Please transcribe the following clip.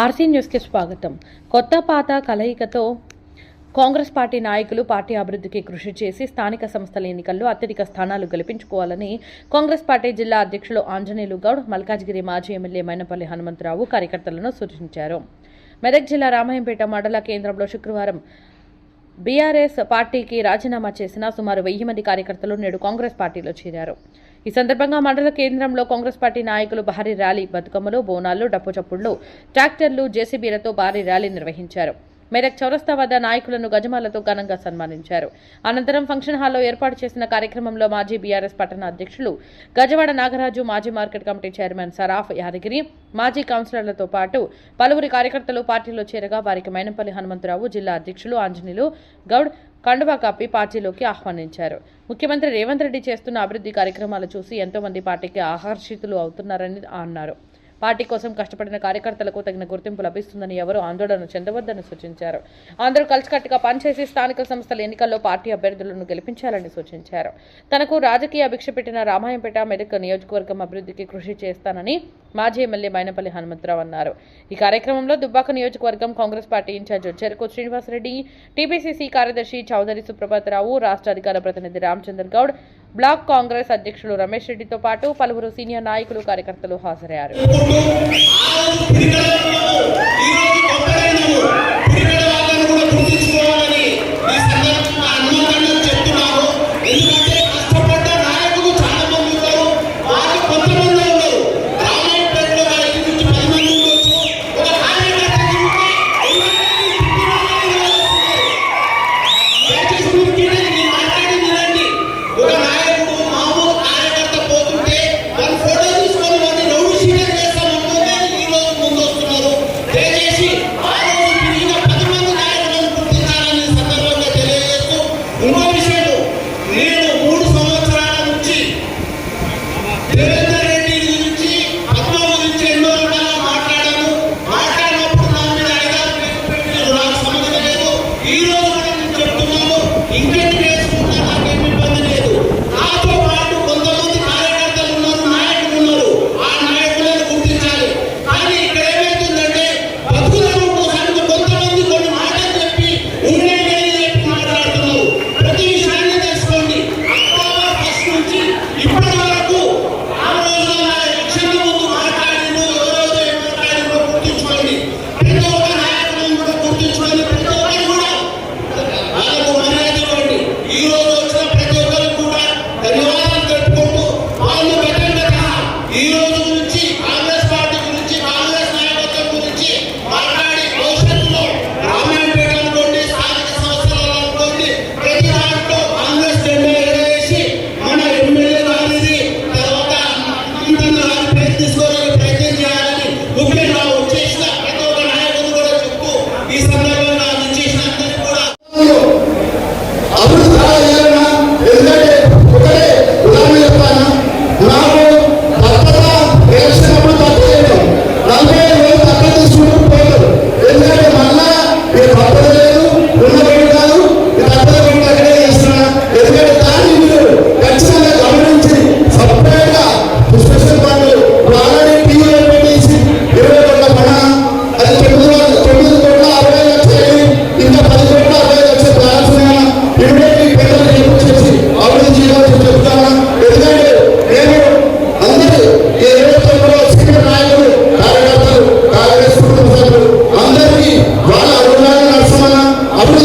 RC న్యూస్కి స్వాగతం. కొత్త పాత కలయికతో కాంగ్రెస్ పార్టీ నాయకులు పార్టీ అభివృద్ధికి కృషి చేసి స్థానిక సంస్థల ఎన్నికల్లో అత్యధిక స్థానాలు గెలిపించుకోవాలని కాంగ్రెస్ పార్టీ జిల్లా అధ్యక్షులు ఆంజనేయులు గౌడ్ మల్కాజ్గిరి మాజీ ఎమ్మెల్యే మైనపల్లి హనుమంతరావు కార్యకర్తలను సూచించారు. మెదక్ జిల్లా రామాయంపేట మండల కేంద్రంలో శుక్రవారం బీఆర్ఎస్ పార్టీకి రాజీనామా చేసిన సుమారు వెయ్యి మంది కార్యకర్తలు నేడు కాంగ్రెస్ పార్టీలో చేరారు. ఈ సందర్భంగా మండల కేంద్రంలో కాంగ్రెస్ పార్టీ నాయకులు భారీ ర్యాలీ బతుకమ్మలు బోనాలు డప్పు చప్పుళ్ళు ట్రాక్టర్లు జేసీబీలతో భారీ ర్యాలీ నిర్వహించారు. మెదక్ చౌరస్తా వద్ద నాయకులను గజమాలతో ఘనంగా సన్మానించారు. అనంతరం ఫంక్షన్ హాల్లో ఏర్పాటు చేసిన కార్యక్రమంలో మాజీ బీఆర్ఎస్ పట్టణ అధ్యక్షులు గజవాడ నాగరాజు మాజీ market committee chairman Saraf Yadagiri మాజీ కౌన్సిలర్లతో పాటు పలువురి కార్యకర్తలు పార్టీలో చేరగా వారికి మైనంపల్లి హనుమంతరావు జిల్లా అధ్యక్షులు ఆంజనేయులు గౌడ్ కండువా కప్పి పార్టీలోకి ఆహ్వానించారు. ముఖ్యమంత్రి రేవంత్ రెడ్డి చేస్తున్న అభివృద్ధి కార్యక్రమాలు చూసి ఎంతోమంది పార్టీకి ఆకర్షితులు అవుతున్నారని అన్నారు. పార్టీ కోసం కష్టపడిన కార్యకర్తలకు తగిన గుర్తింపు లభిస్తుందని ఎవరూ ఆందోళన చెందవద్దని సూచించారు. అందరూ కలిసికట్టుగా పనిచేసి స్థానిక సంస్థల ఎన్నికల్లో పార్టీ అభ్యర్థులను గెలిపించాలని సూచించారు. తనకు రాజకీయ భిక్ష పెట్టిన రామాయంపేట మెదక్ నియోజకవర్గం అభివృద్ధికి కృషి చేస్తానని మాజీ ఎమ్మెల్యే మైనపల్లి హనుమంతరావు అన్నారు. ఈ కార్యక్రమంలో దుబ్బాక నియోజకవర్గం కాంగ్రెస్ పార్టీ ఇన్ఛార్జ్ చెరుకు శ్రీనివాసరెడ్డి టీపీసీసీ కార్యదర్శి చౌదరి సుప్రభాతరావు రాష్ట్ర అధికార ప్రతినిధి రామచంద్ర గౌడ్ బ్లాక్ కాంగ్రెస్ అధ్యక్షులు రమేష్ రెడ్డితో పాటు పలువురు సీనియర్ నాయకులు కార్యకర్తలు హాజరయ్యారు.